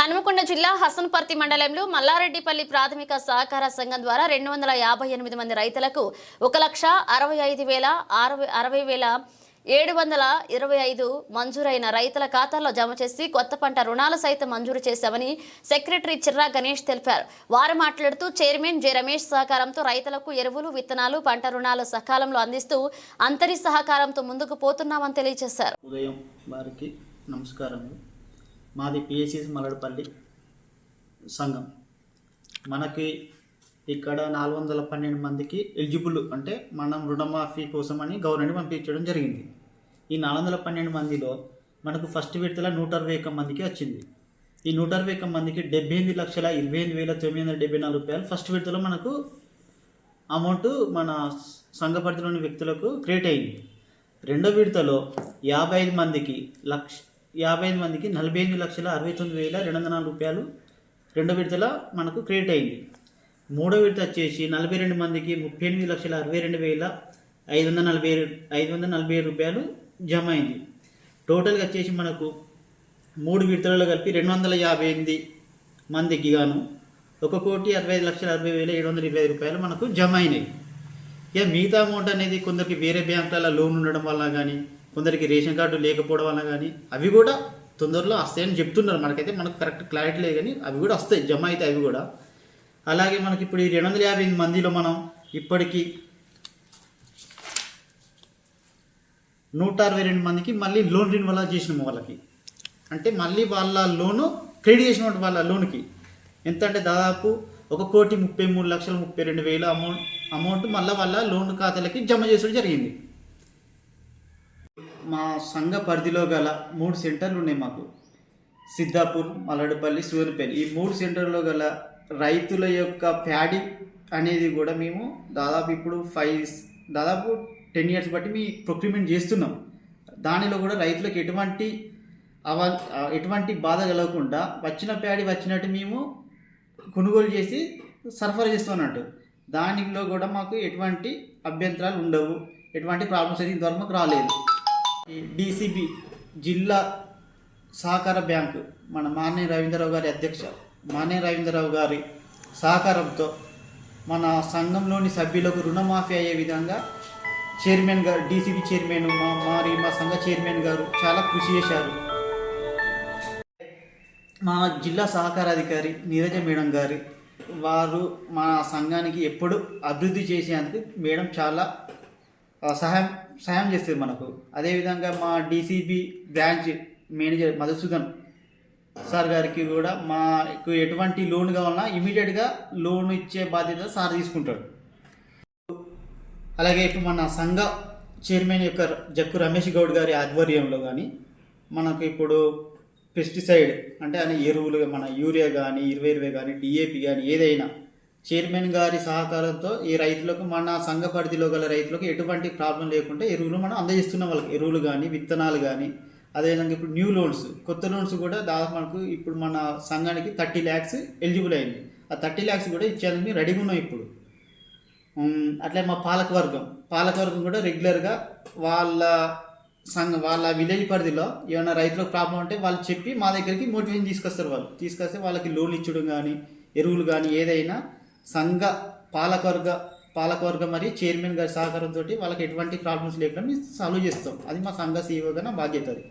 హనుమకొండ జిల్లా హసన్పర్తి మండలంలో మల్లారెడ్డిపల్లి ప్రాథమిక సహకార సంఘం ద్వారా రెండు వందల యాభై ఎనిమిది మంది రైతులకు ఒక లక్ష అరవై ఐదు వేల అరవై అరవై వేల ఏడు వందల ఇరవై ఐదు మంజూరైన రైతుల ఖాతాల్లో జమ చేసి కొత్త పంట రుణాలు సైతం మంజూరు చేశామని సెక్రటరీ చిర్రా గణేష్ తెలిపారు. వారు మాట్లాడుతూ చైర్మన్ జె రమేష్ సహకారంతో రైతులకు ఎరువులు విత్తనాలు పంట రుణాలు సకాలంలో అందిస్తూ అంతరి సహకారంతో ముందుకు పోతున్నామని తెలియజేశారు. ఉదయం వారికి నమస్కారం మాది పిఎస్సిస్ మలడపల్లి సంఘం. మనకి ఇక్కడ నాలుగు వందల పన్నెండు మందికి ఎలిజిబుల్ అంటే మనం రుణమాఫీ కోసం అని గవర్నమెంట్ పంపించడం జరిగింది. ఈ నాలుగు వందల పన్నెండు మందిలో మనకు ఫస్ట్ విడతల నూట అరవై ఒక్క మందికి వచ్చింది. ఈ నూట అరవై ఒక్క మందికి డెబ్బై ఎనిమిది లక్షల ఇరవై ఎనిమిది వేల తొమ్మిది వందల డెబ్బై నాలుగు రూపాయలు ఫస్ట్ విడతలో మనకు అమౌంట్ మన సంఘ పరిధిలోని వ్యక్తులకు క్రియేట్ అయింది. రెండో విడతలో యాభై ఐదు మందికి లక్ష యాభై ఐదు మందికి నలభై ఎనిమిది లక్షల అరవై తొమ్మిది వేల రెండు వందల నాలుగు రూపాయలు రెండో విడతల మనకు క్రియేట్ అయింది. మూడో విడత వచ్చేసి నలభై రెండు మందికి ముప్పై ఎనిమిది లక్షల అరవై రెండు వేల ఐదు వందల నలభై ఐదు వందల నలభై ఏడు రూపాయలు జమ అయింది. టోటల్గా వచ్చేసి మనకు మూడు విడతలలో కలిపి రెండు వందల యాభై ఎనిమిది మందికి గాను ఒక కోటి అరవై ఐదు లక్షల అరవై వేల ఏడు వందల ఇరవై ఐదు రూపాయలు మనకు జమ అయినాయి. ఇక మిగతా అమౌంట్ అనేది కొందరికి వేరే బ్యాంకులలో లోన్ ఉండడం వల్ల కానీ కొందరికి రేషన్ కార్డు లేకపోవడం వల్ల కానీ అవి కూడా తొందరలో వస్తాయని చెప్తున్నారు. మనకైతే మనకు కరెక్ట్ క్లారిటీ లేదు కానీ అవి కూడా వస్తాయి. జమ అయితే అవి కూడా. అలాగే మనకి ఇప్పుడు ఈ రెండు వందల యాభై ఎనిమిది మందిలో మనం ఇప్పటికీ నూట అరవై రెండు మందికి మళ్ళీ లోన్ రిన్వల్ చేసినాము వాళ్ళకి. అంటే మళ్ళీ వాళ్ళ లోను క్రెడిట్ చేసిన వాళ్ళ లోన్కి. ఎంత అంటే దాదాపు ఒక కోటి ముప్పై మూడు లక్షల ముప్పై రెండు వేల అమౌంట్ అమౌంట్ మళ్ళీ వాళ్ళ లోన్ ఖాతాలకి జమ చేసడం జరిగింది. మా సంఘ పరిధిలో గల మూడు సెంటర్లు ఉన్నాయి మాకు. సిద్ధాపూర్ మలడపల్లి సూర్యపల్లి. ఈ మూడు సెంటర్లో గల రైతుల యొక్క ప్యాడీ అనేది కూడా మేము దాదాపు ఇప్పుడు ఫైవ్ దాదాపు టెన్ ఇయర్స్ బట్టి మీ ప్రొక్యూర్మెంట్ చేస్తున్నాం. దానిలో కూడా రైతులకు ఎటువంటి అవ ఎటువంటి బాధ కలగకుండా వచ్చిన ప్యాడీ వచ్చినట్టు మేము కొనుగోలు చేసి సరఫరా చేస్తున్నట్టు. దానిలో కూడా మాకు ఎటువంటి అభ్యంతరాలు ఉండవు. ఎటువంటి ప్రాబ్లమ్స్ అయితే ఇంతవరకు మాకు రాలేదు. డిసిబి జిల్లా సహకార బ్యాంకు మన మాన్య రవీంద్రరావు గారి అధ్యక్ష మాన్య రవీంద్రరావు గారి సహకారంతో మన సంఘంలోని సభ్యులకు రుణమాఫీ అయ్యే విధంగా చైర్మన్ గారు డీసీబీ చైర్మన్ మా మరి మా సంఘ చైర్మన్ గారు చాలా కృషి చేశారు. మా జిల్లా సహకార అధికారి నీరజ మేడం గారి వారు మా సంఘానికి ఎప్పుడు అభివృద్ధి చేసేందుకు మేడం చాలా సహాయం సహాయం చేస్తుంది మనకు. అదేవిధంగా మా DCB branch manager Madhusudan sir గారికి కూడా మాకు ఎటువంటి లోన్ కావాలన్నా ఇమీడియట్గా లోన్ ఇచ్చే బాధ్యత సార్ తీసుకుంటాడు. అలాగే ఇప్పుడు మన సంఘ చైర్మన్ యొక్క జక్కు రమేష్ గౌడ్ గారి ఆధ్వర్యంలో కానీ మనకు ఇప్పుడు పెస్టిసైడ్ అంటే అనే ఎరువులు మన యూరియా కానీ ఇరవై ఇరవై కానీ డిఏపి కానీ ఏదైనా చైర్మన్ గారి సహకారంతో ఈ రైతులకు మన సంఘ పరిధిలో గల రైతులకు ఎటువంటి ప్రాబ్లం లేకుండా ఎరువులు మనం అందజేస్తున్నాం వాళ్ళకి. ఎరువులు కానీ విత్తనాలు కానీ అదేవిధంగా ఇప్పుడు న్యూ లోన్స్ కొత్త లోన్స్ కూడా దాదాపు మనకు ఇప్పుడు మన సంఘానికి థర్టీ ల్యాక్స్ ఎలిజిబుల్ అయింది. ఆ థర్టీ ల్యాక్స్ కూడా ఇచ్చేందుకు మేము రెడీగా ఉన్నాం ఇప్పుడు. అట్లే మా పాలకవర్గం. పాలకవర్గం కూడా రెగ్యులర్గా వాళ్ళ సంఘ వాళ్ళ విలేజ్ పరిధిలో ఏమైనా రైతులకు ప్రాబ్లం ఉంటే వాళ్ళు చెప్పి మా దగ్గరికి మోటివేషన్ తీసుకొస్తారు వాళ్ళు. తీసుకొస్తే వాళ్ళకి లోన్లు ఇచ్చడం కానీ ఎరువులు కానీ ఏదైనా సంఘ పాలకవర్గ పాలకవర్గ మరియు చైర్మన్ గారి సహకారంతో వాళ్ళకి ఎటువంటి ప్రాబ్లమ్స్ లేకుండా మేము సాల్వ్ చేస్తాం. అది మా సంఘ సీఈఓగా నా బాధ్యత అది.